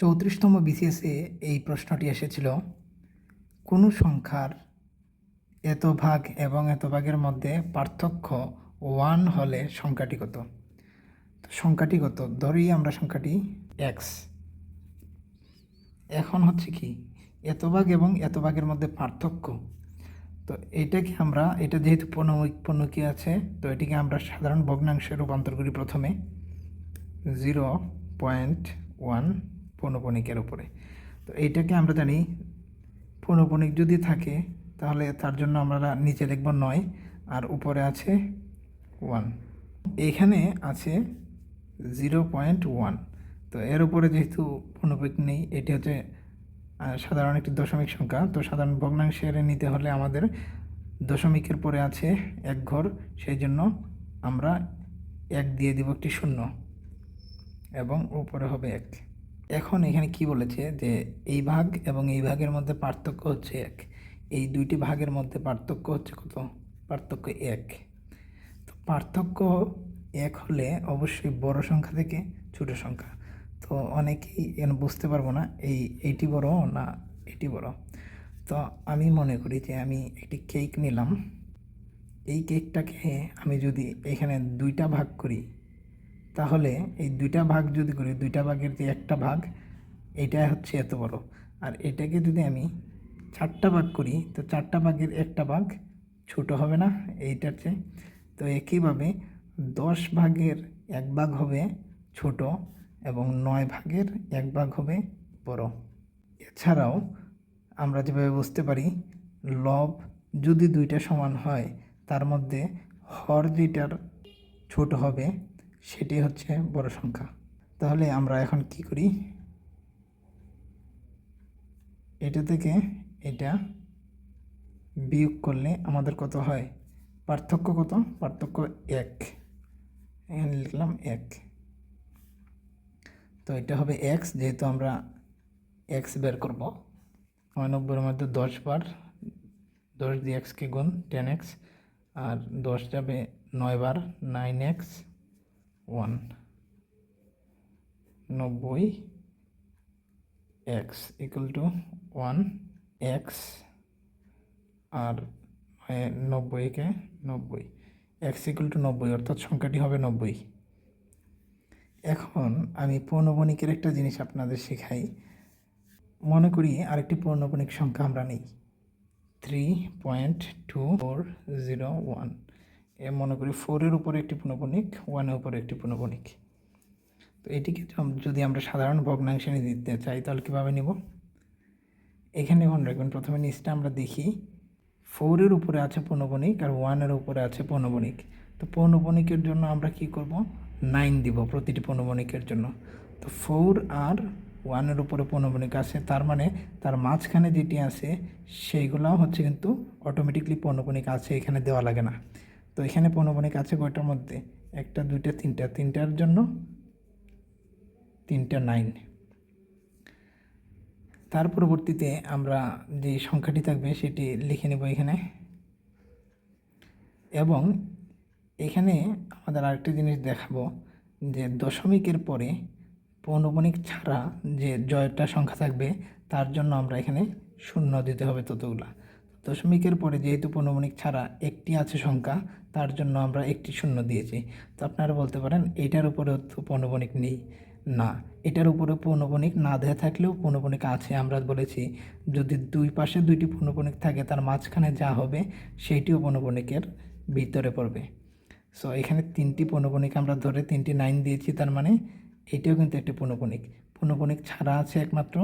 চৌত্রিশতম বিসিএসে এই প্রশ্নটি এসেছিল, কোনো সংখ্যার এত ভাগ এবং এত ভাগের মধ্যে পার্থক্য ওয়ান হলে সংখ্যাটি কত? সংখ্যাটি কত? ধরি আমরা সংখ্যাটি এক্স এখন হচ্ছে কি, এত ভাগ এবং এত ভাগের মধ্যে পার্থক্য। তো এটাকে আমরা, এটা যেহেতু পণ্যকি আছে, তো এটিকে আমরা সাধারণ ভগ্নাংশে রূপান্তর করি প্রথমে। জিরো পয়েন্ট ওয়ান পৌনপণিকের উপরে। তো এইটাকে আমরা জানি পৌনপণিক যদি থাকে, তাহলে তার জন্য আমরা নিচে লিখব নয়, আর উপরে আছে ওয়ান। এইখানে আছে জিরো পয়েন্ট ওয়ান। তো এর উপরে যেহেতু পৌনপণিক নেই, এটি হচ্ছে সাধারণ একটি দশমিক সংখ্যা। তো সাধারণ ভগ্নাংশের নিতে হলে আমাদের দশমিকের পরে আছে এক ঘর, সেই জন্য আমরা এক দিয়ে দিব একটি শূন্য, এবং উপরে হবে এক। এখন এখানে কি বলেছে? যে এই ভাগ এবং এই ভাগের মধ্যে পার্থক্য হচ্ছে এক। এই দুইটি ভাগের মধ্যে পার্থক্য হচ্ছে কত? পার্থক্য এক। তো পার্থক্য এক হলে অবশ্যই বড় সংখ্যা থেকে ছোট সংখ্যা। তো অনেকেই এখানে বুঝতে পারব না, এই এইটি বড় না এটি বড়। তো আমি মনে করি যে আমি একটি কেক নিলাম। এই কেকটাকে আমি যদি এখানে দুইটা ভাগ করি তাহলে এই দুইটা ভাগ যদি করি, দুইটা ভাগের যে একটা ভাগ, এটা হচ্ছে এত বড়। আর এটাকে যদি আমি চারটা ভাগ করি, তো চারটা ভাগের একটা ভাগ ছোট হবে না এইটার চেয়ে? তো একইভাবে দশ ভাগের এক ভাগ হবে ছোট এবং নয় ভাগের এক ভাগ হবে বড়। এছাড়াও আমরা যেভাবে বুঝতে পারি, লব যদি দুইটা সমান হয়, তার মধ্যে হর যেটার ছোট হবে সেটি হচ্ছে বড় সংখ্যা। তাহলে আমরা এখন কি করি? এটা থেকে এটা বিয়োগ করলে আমাদের কত হয়? পার্থক্য কত? পার্থক্য এক। এখানে লিখলাম এক। তো এটা হবে এক্স যেহেতু আমরা এক্স বের করব। নব্বইয়ের মধ্যে দশ বার, দশ দিয়ে এক্সকে গুণ টেন এক্স আর দশ যাবে নয় বার নাইন এক্স ওয়ান নব্বই x equal to one x আর নব্বইকে নব্বই এক্স ইকুয়াল টু নব্বই, অর্থাৎ সংখ্যাটি হবে নব্বই। এখন আমি পৌনবণিকের একটা জিনিস আপনাদের শেখাই। মনে করি আরেকটি পৌনবণিক সংখ্যা আমরা নেই। Three point two four zero one মনে করি ফোরের উপরে একটি পৌনবণিক ওয়ানের উপরে একটি পৌনবণিক তো এটিকে যদি আমরা সাধারণ ভগ্নাংশে দিতে চাই, তাহলে কীভাবে নিব? এখানে মনে রাখবেন প্রথমে নিচটা আমরা দেখি। ফোরের উপরে আছে পৌনবণিক আর ওয়ানের উপরে আছে পৌনবণিক তো পৌনবণিকের জন্য আমরা কি করব? নাইন দিব প্রতিটি পৌনবণিকের জন্য। তো ফোর আর ওয়ানের উপরে পৌনবণিক আছে, তার মানে তার মাঝখানে যেটি আছে সেইগুলো হচ্ছে কিন্তু অটোমেটিকলি পৌনবণিক আছে, এখানে দেওয়া লাগে না। তো এখানে পৌনবণিক আছে কয়টার মধ্যে? একটা, দুইটা, তিনটা। তিনটার জন্য তিনটা নাইন তার পরবর্তীতে আমরা যে সংখ্যাটি থাকবে সেটি লিখে নেব এখানে। এবং এখানে আমাদের আরেকটি জিনিস দেখাবো যে দশমিকের পরে পৌনপণিক ছাড়া যে জয়টা সংখ্যা থাকবে, তার জন্য আমরা এখানে শূন্য দিতে হবে ততগুলা। দশমিকের পরে যেহেতু পৌনপণিক ছাড়া একটি আছে সংখ্যা, তার জন্য আমরা একটি শূন্য দিয়েছি। তো আপনারা বলতে পারেন, এটার উপরে তো পৌনপণিক নেই। না, এটার উপরে পৌনপণিক না দেওয়া থাকলেও পৌনপণিক আছে। আমরা বলেছি, যদি দুই পাশে দুইটি পৌনপণিক থাকে, তার মাঝখানে যা হবে, সেইটিও পৌনপণিকের ভিতরে পড়বে। সো এখানে তিনটি পৌনপণিক আমরা ধরে তিনটি নাইন দিয়েছি, তার মানে এটিও কিন্তু একটি পৌনপণিক পৌনপণিক ছাড়া আছে একমাত্র,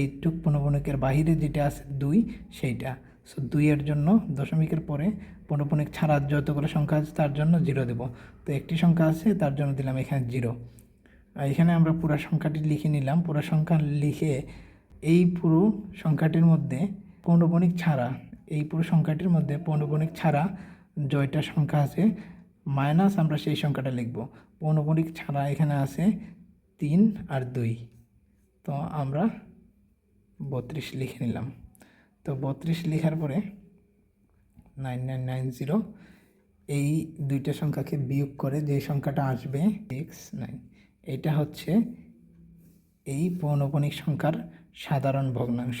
এইটুক পৌনপণিকের বাহিরে যেটা আছে দুই, সেইটা। সো দুইয়ের জন্য দশমিকের পরে পৌনপণিক ছাড়া যতগুলো সংখ্যা আছে তার জন্য জিরো দেব। তো একটি সংখ্যা আছে, তার জন্য দিলাম এখানে জিরো আর এখানে আমরা পুরো সংখ্যাটি লিখে নিলাম। পুরো সংখ্যা লিখে এই পুরো সংখ্যাটির মধ্যে পৌনপণিক ছাড়া, এই পুরো সংখ্যাটির মধ্যে পৌনপণিক ছাড়া জয়টা সংখ্যা আছে মাইনাস আমরা সেই সংখ্যাটা লিখব। পৌনপণিক ছাড়া এখানে আছে তিন আর দুই। তো আমরা বত্রিশ লিখে নিলাম। তো বত্রিশ লেখার পরে নাইন নাইন নাইন জিরো, এই দুইটা সংখ্যাকে বিয়োগ করে যে সংখ্যাটা আসবে সিক্স নাইন এটা হচ্ছে এই পৌনপণিক সংখ্যার সাধারণ ভগ্নাংশ।